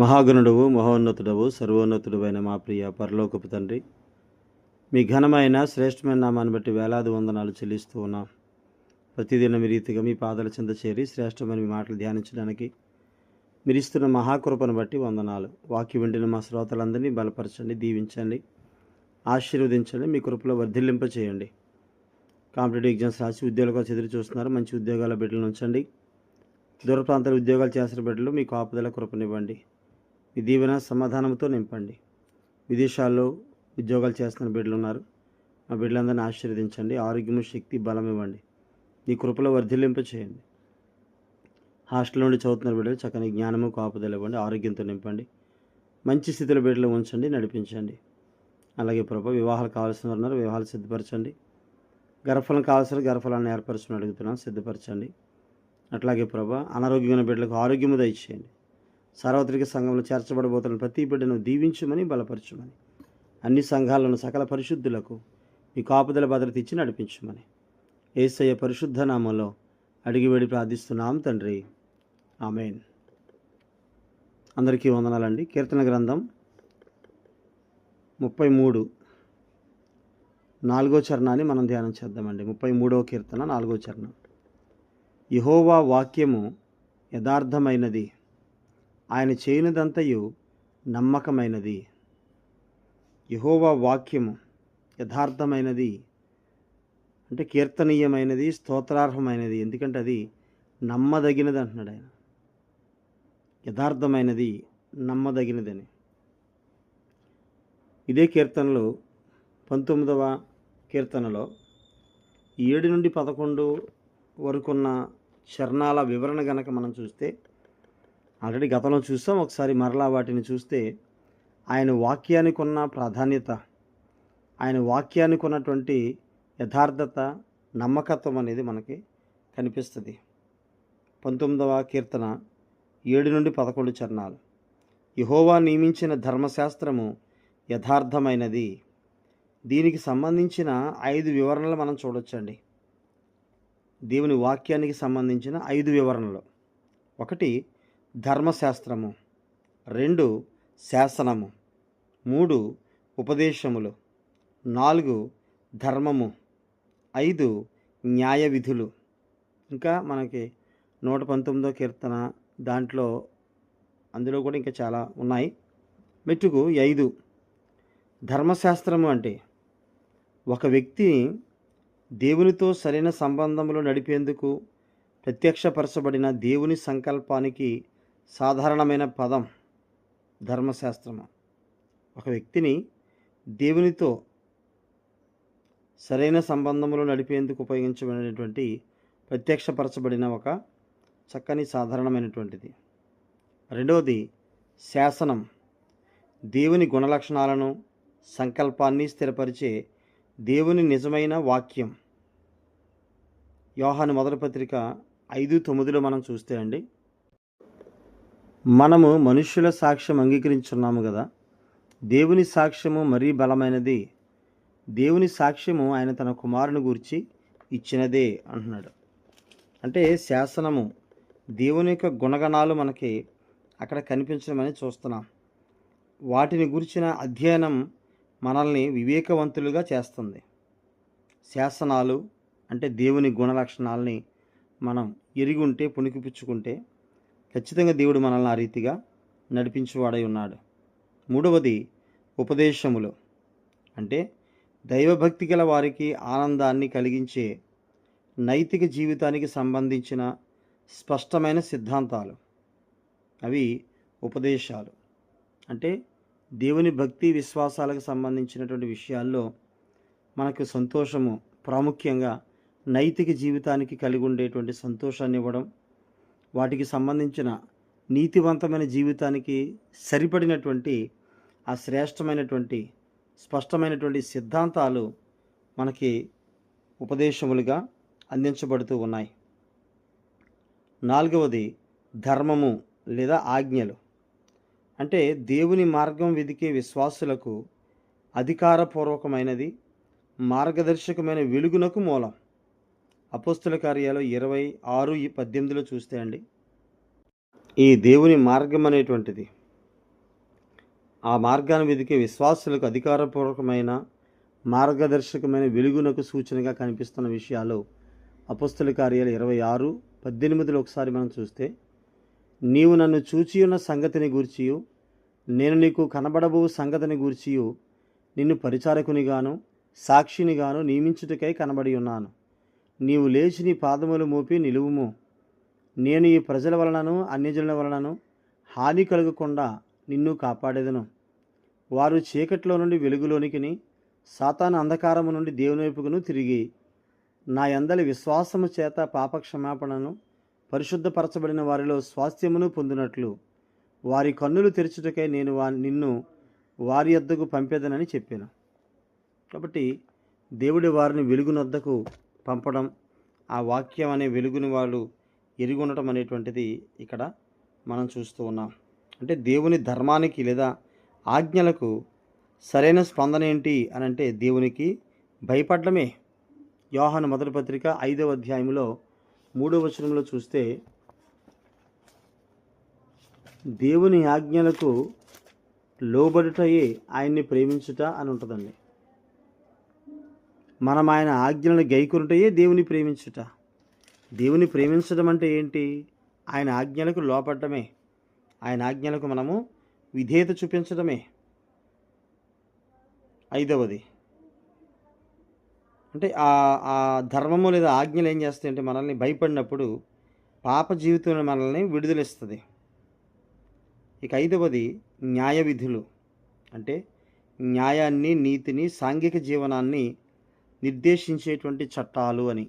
మహాగణుడవు మహోన్నతుడవు సర్వోన్నతుడవైన మా ప్రియ పరలోకపు తండ్రి మీ ఘనమైన శ్రేష్టమైన నామాన్ని బట్టి వేలాది వందనాలు చెల్లిస్తూ ఉన్నాం. ప్రతిదిన మీ రీతిగా మీ పాదల చెంత చేరి శ్రేష్టమైన మీ మాటలు ధ్యానించడానికి మీరు ఇస్తున్న మహాకృపను బట్టి వందనాలు. వాక్య వెండిన మా శ్రోతలందరినీ బలపరచండి దీవించండి ఆశీర్వదించండి మీ కృపలో వర్ధిల్లింప చేయండి. కాంపిటేటివ్ ఎగ్జామ్స్ రాసి ఉద్యోగాల కోసం ఎదురు చూస్తున్నారు. మంచి ఉద్యోగాల బిడ్డలు ఉంచండి. దూర ప్రాంతాల ఉద్యోగాలు చేసిన బిడ్డలు మీకు ఆపదల కృపనివ్వండి. మీ దీవెన సమాధానంతో నింపండి. విదేశాల్లో ఉద్యోగాలు చేస్తున్న బిడ్డలు ఉన్నారు ఆ బిడ్డలందరినీ ఆశీర్వదించండి. ఆరోగ్యము శక్తి బలం ఇవ్వండి. నీ కృపలో వర్ధిల్లింప చేయండి. హాస్టల్ నుండి చదువుతున్న బిడ్డలు చక్కని జ్ఞానము కాపుదలు ఇవ్వండి. ఆరోగ్యంతో నింపండి. మంచి స్థితిలో బిడ్డలు ఉంచండి నడిపించండి. అలాగే ప్రభు వివాహాలు కావాల్సిన ఉన్నారు. వివాహాలు సిద్ధపరచండి. గర్భఫలం కావాల్సిన గర్భఫలాన్ని ఏర్పరచమని అడుగుతున్నాం సిద్ధపరచండి. అట్లాగే ప్రభా అనారోగ్యమైన బిడ్డలకు ఆరోగ్యము దయచేయండి. సార్వత్రిక సంఘంలో చేర్చబడబోతున్న ప్రతి బిడ్డను దీవించమని బలపరచమని అన్ని సంఘాలను సకల పరిశుద్ధులకు మీ కాపుదల భద్రత ఇచ్చి నడిపించమని. ఏసయ్య పరిశుద్ధ నామంలో అడిగి వేడి ప్రార్థిస్తున్నాం తండ్రి. ఆమెన్. అందరికీ వందనాలండి. కీర్తన గ్రంథం ముప్పై మూడు. నాలుగో చరణాన్ని మనం ధ్యానం చేద్దామండి. ముప్పై మూడవ కీర్తన నాలుగో చరణం. యహోవా వాక్యము యథార్థమైనది. ఆయన చేయనిదంతయు నమ్మకమైనది. యహోవా వాక్యము యథార్థమైనది అంటే కీర్తనీయమైనది స్తోత్రార్హమైనది. ఎందుకంటే అది నమ్మదగినది అంటున్నాడు ఆయన. యథార్థమైనది నమ్మదగినదని. ఇదే కీర్తనలో పంతొమ్మిదవ కీర్తనలో ఏడు నుండి పదకొండు వరకున్న చరణాల వివరణ గనక మనం చూస్తే ఆల్రెడీ గతంలో చూస్తాం ఒకసారి మరలా వాటిని చూస్తే ఆయన వాక్యానికి ఉన్న ప్రాధాన్యత ఆయన వాక్యానికి ఉన్నటువంటి యథార్థత నమ్మకత్వం అనేది మనకి కనిపిస్తుంది. పంతొమ్మిదవ కీర్తన ఏడు నుండి పదకొండు చరణాలు. యహోవా నియమించిన ధర్మశాస్త్రము యథార్థమైనది. దీనికి సంబంధించిన ఐదు వివరణలు మనం చూడొచ్చండి. దేవుని వాక్యానికి సంబంధించిన ఐదు వివరణలు. ఒకటి ధర్మశాస్త్రము. రెండు శాసనము. మూడు ఉపదేశములు. నాలుగు ధర్మము. ఐదు న్యాయ విధులు ఇంకా మనకి నూట పంతొమ్మిదో కీర్తన దాంట్లో అందులో కూడా ఇంకా చాలా ఉన్నాయి. మెట్టుకు ఐదు ధర్మశాస్త్రము అంటే ఒక వ్యక్తిని దేవునితో సరైన సంబంధంలో నడిపేందుకు ప్రత్యక్షపరచబడిన దేవుని సంకల్పానికి సాధారణమైన పదం ధర్మశాస్త్రము. ఒక వ్యక్తిని దేవునితో సరైన సంబంధంలో నడిపేందుకు ఉపయోగించబడినటువంటి ప్రత్యక్షపరచబడిన ఒక చక్కని సాధారణమైనటువంటిది. రెండవది శాసనం. దేవుని గుణలక్షణాలను సంకల్పాన్ని స్థిరపరిచే దేవుని నిజమైన వాక్యం. యోహాను మొదటి పత్రిక ఐదు తొమ్మిదిలో మనం చూస్తే అండి మనము మనుష్యుల సాక్ష్యం అంగీకరించున్నాము కదా. దేవుని సాక్ష్యము మరీ బలమైనది. దేవుని సాక్ష్యము ఆయన తన కుమారుని గురించి ఇచ్చినదే అంటున్నాడు. అంటే శాసనము దేవుని యొక్క గుణగణాలు మనకి అక్కడ కనిపించడమని చూస్తున్నాం. వాటిని గురించిన అధ్యయనం మనల్ని వివేకవంతులుగా చేస్తుంది. శాసనాలు అంటే దేవుని గుణ లక్షణాలని మనం ఎరిగి ఉంటే పుణికిపుచ్చుకుంటే ఖచ్చితంగా దేవుడు మనల్ని ఆ రీతిగా నడిపించేవాడై ఉన్నాడు. మూడవది ఉపదేశములు. అంటే దైవభక్తి గల వారికి ఆనందాన్ని కలిగించే నైతిక జీవితానికి సంబంధించిన స్పష్టమైన సిద్ధాంతాలు. అవి ఉపదేశాలు. అంటే దేవుని భక్తి విశ్వాసాలకు సంబంధించినటువంటి విషయాల్లో మనకు సంతోషము ప్రాముఖ్యంగా నైతిక జీవితానికి కలిగి ఉండేటువంటి సంతోషాన్ని ఇవ్వడం వాటికి సంబంధించిన నీతివంతమైన జీవితానికి సరిపడినటువంటి ఆ శ్రేష్టమైనటువంటి స్పష్టమైనటువంటి సిద్ధాంతాలు మనకి ఉపదేశములుగా అందించబడుతూ ఉన్నాయి. నాలుగవది ధర్మము లేదా ఆజ్ఞలు. అంటే దేవుని మార్గం వెదికే విశ్వాసులకు అధికారపూర్వకమైనది మార్గదర్శకమైన వెలుగునకు మూలం. అపోస్తుల కార్యాలు ఇరవై ఆరు ఈ పద్దెనిమిదిలో చూస్తే అండి ఈ దేవుని మార్గం అనేటువంటిది ఆ మార్గాన్ని వెదికే విశ్వాసులకు అధికారపూర్వకమైన మార్గదర్శకమైన వెలుగునకు సూచనగా కనిపిస్తున్న విషయాలు అపస్తుల కార్యాలు ఇరవై ఆరు పద్దెనిమిదిలో ఒకసారి మనం చూస్తే నీవు నన్ను చూచి ఉన్న సంగతిని గూర్చియు నేను నీకు కనబడబో సంగతిని గూర్చియు నిన్ను పరిచారకునిగాను సాక్షినిగాను నియమించుటకై కనబడి ఉన్నాను. నీవు లేచి నీ పాదములు మోపి నిలువుము. నేను ఈ ప్రజల వలనను అన్యజనుల వలనను హాని కలగకుండా నిన్ను కాపాడేదను. వారు చీకట్లో నుండి వెలుగులోనికిని సాతాను అంధకారము నుండి దేవుని వైపుకును తిరిగి నా ఎందలి విశ్వాసము చేత పాపక్షమాపణను పరిశుద్ధపరచబడిన వారిలో స్వాస్థ్యమును పొందినట్లు వారి కన్నులు తెరచుటకై నేను వా నిన్ను వారి వద్దకు పంపేదనని చెప్పాను. కాబట్టి దేవుడి వారిని వెలుగునొద్దకు పంపడం ఆ వాక్యం అనే వెలుగుని వాళ్ళు ఎరిగి అనేటువంటిది ఇక్కడ మనం చూస్తూ ఉన్నాం. అంటే దేవుని ధర్మానికి లేదా ఆజ్ఞలకు సరైన స్పందన ఏంటి అని అంటే దేవునికి భయపడమే యోహాను మొదటి పత్రిక ఐదవ అధ్యాయంలో మూడవ వచనంలో చూస్తే దేవుని ఆజ్ఞలకు లోబడుటయే ఆయన్ని ప్రేమించుట అని ఉంటుందండి. మనం ఆయన ఆజ్ఞలను గైకుంటయే దేవుని ప్రేమించుట. దేవుని ప్రేమించడం అంటే ఏంటి? ఆయన ఆజ్ఞలకు లోపడటమే. ఆయన ఆజ్ఞలకు మనము విధేయత చూపించడమే. ఐదవది. అంటే ఆ ఆ ధర్మము లేదా ఆజ్ఞలు ఏం చేస్తాయంటే మనల్ని భయపడినప్పుడు పాప జీవితంలో మనల్ని విడుదలిస్తుంది. ఇక ఐదవది న్యాయ విధులు అంటే న్యాయాన్ని నీతిని సాంఘిక జీవనాన్ని నిర్దేశించేటువంటి చట్టాలు అని.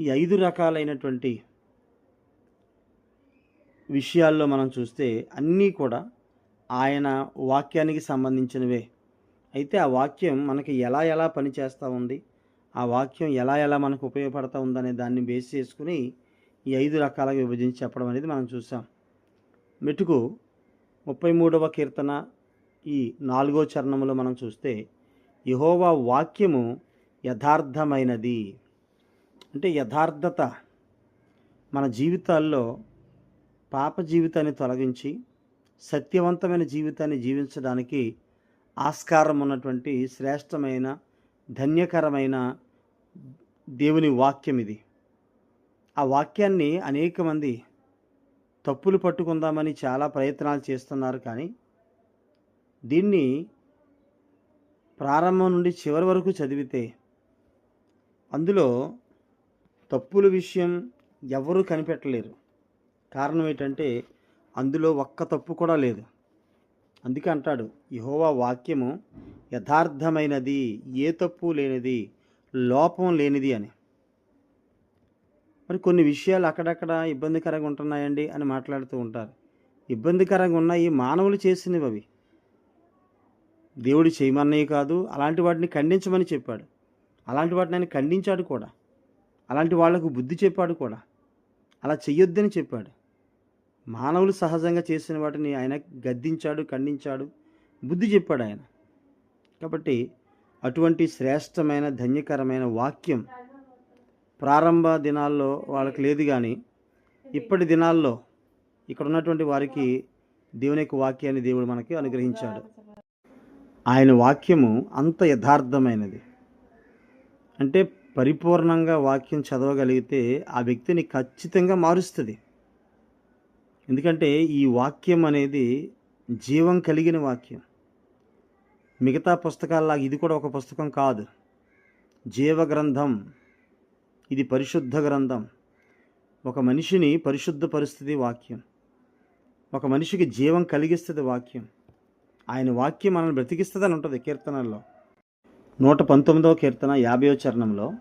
ఈ ఐదు రకాలైనటువంటి విషయాల్లో మనం చూస్తే అన్నీ కూడా ఆయన వాక్యానికి సంబంధించినవే. అయితే ఆ వాక్యం మనకి ఎలా ఎలా పనిచేస్తూ ఉంది ఆ వాక్యం ఎలా ఎలా మనకు ఉపయోగపడతా ఉందనే దాన్ని బేస్ చేసుకుని ఈ ఐదు రకాలుగా విభజించి చెప్పడం అనేది మనం చూసాం. మెటుకు ముప్పై మూడవ కీర్తన ఈ నాలుగో చరణంలో మనం చూస్తే యహోవా వాక్యము యథార్థమైనది. అంటే యథార్థత మన జీవితాల్లో పాప జీవితాన్ని తొలగించి సత్యవంతమైన జీవితాన్ని జీవించడానికి ఆస్కారం ఉన్నటువంటి శ్రేష్టమైన ధన్యకరమైన దేవుని వాక్యం ఇది. ఆ వాక్యాన్ని అనేక మంది తప్పులు పట్టుకుందామని చాలా ప్రయత్నాలు చేస్తున్నారు కానీ దీన్ని ప్రారంభం నుండి చివరి వరకు చదివితే అందులో తప్పుల విషయం ఎవరూ కనిపెట్టలేరు. కారణం ఏంటంటే అందులో ఒక్క తప్పు కూడా లేదు. అందుకే అంటాడు యహోవా వాక్యము యథార్థమైనది ఏ తప్పు లేనిది లోపం లేనిది అని. మరి కొన్ని విషయాలు అక్కడక్కడ ఇబ్బందికరంగా ఉంటున్నాయండి అని మాట్లాడుతూ ఉంటారు. ఇబ్బందికరంగా ఉన్నాయి మానవులు చేసినవి అవి. దేవుడు చేయమన్నవి కాదు అలాంటి వాటిని ఖండించమని చెప్పాడు. అలాంటి వాటిని ఆయన ఖండించాడు కూడా. అలాంటి వాళ్ళకు బుద్ధి చెప్పాడు కూడా. అలా చెయ్యొద్దని చెప్పాడు. మానవులు సహజంగా చేసిన వాటిని ఆయన గద్దించాడు ఖండించాడు బుద్ధి చెప్పాడు ఆయన. కాబట్టి అటువంటి శ్రేష్టమైన ధన్యకరమైన వాక్యం ప్రారంభ దినాల్లో వాళ్ళకి లేదు కానీ ఇప్పటి దినాల్లో ఇక్కడ ఉన్నటువంటి వారికి దేవుని యొక్క వాక్యాన్ని దేవుడు మనకి అనుగ్రహించాడు. ఆయన వాక్యము అంత యథార్థమైనది. అంటే పరిపూర్ణంగా వాక్యం చదవగలిగితే ఆ వ్యక్తిని ఖచ్చితంగా మారుస్తుంది. ఎందుకంటే ఈ వాక్యం అనేది జీవం కలిగిన వాక్యం. మిగతా పుస్తకాల్లాగా ఇది కూడా ఒక పుస్తకం కాదు. జీవ గ్రంథం ఇది పరిశుద్ధ గ్రంథం. ఒక మనిషిని పరిశుద్ధ పరిస్థితి వాక్యం. ఒక మనిషికి జీవం కలిగిస్తుంది వాక్యం. ఆయన వాక్యం మనల్ని బ్రతికిస్తుందని ఉంటుంది కీర్తనల్లో. నూట పంతొమ్మిదవ కీర్తన యాభైవ చరణంలో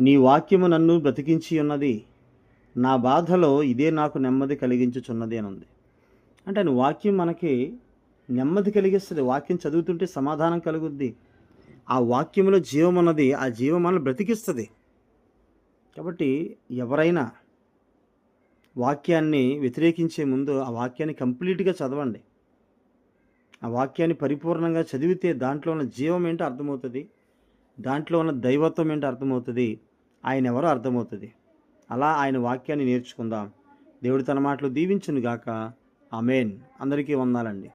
నీ వాక్యము నన్ను బ్రతికించి ఉన్నది నా బాధలో ఇదే నాకు నెమ్మది కలిగించుచున్నది అని ఉంది అంటే ఆయన వాక్యం మనకి నెమ్మది కలిగిస్తుంది. వాక్యం చదువుతుంటే సమాధానం కలుగుద్ది. ఆ వాక్యంలో జీవం ఉన్నది ఆ జీవం మనల్ని బ్రతికిస్తుంది. కాబట్టి ఎవరైనా వాక్యాన్ని వ్యతిరేకించే ముందు ఆ వాక్యాన్ని కంప్లీట్గా చదవండి. ఆ వాక్యాన్ని పరిపూర్ణంగా చదివితే దాంట్లో ఉన్న జీవం ఏంటో అర్థమవుతుంది? దాంట్లో ఉన్న దైవత్వం ఏంటో అర్థమవుతుంది? ఆయన ఎవరో అర్థమవుతుంది. అలా ఆయన వాక్యాన్ని నేర్చుకుందాం. దేవుడు తన మాటలు దీవించునుగాక. ఆమెన్. అందరికీ వందాలండి.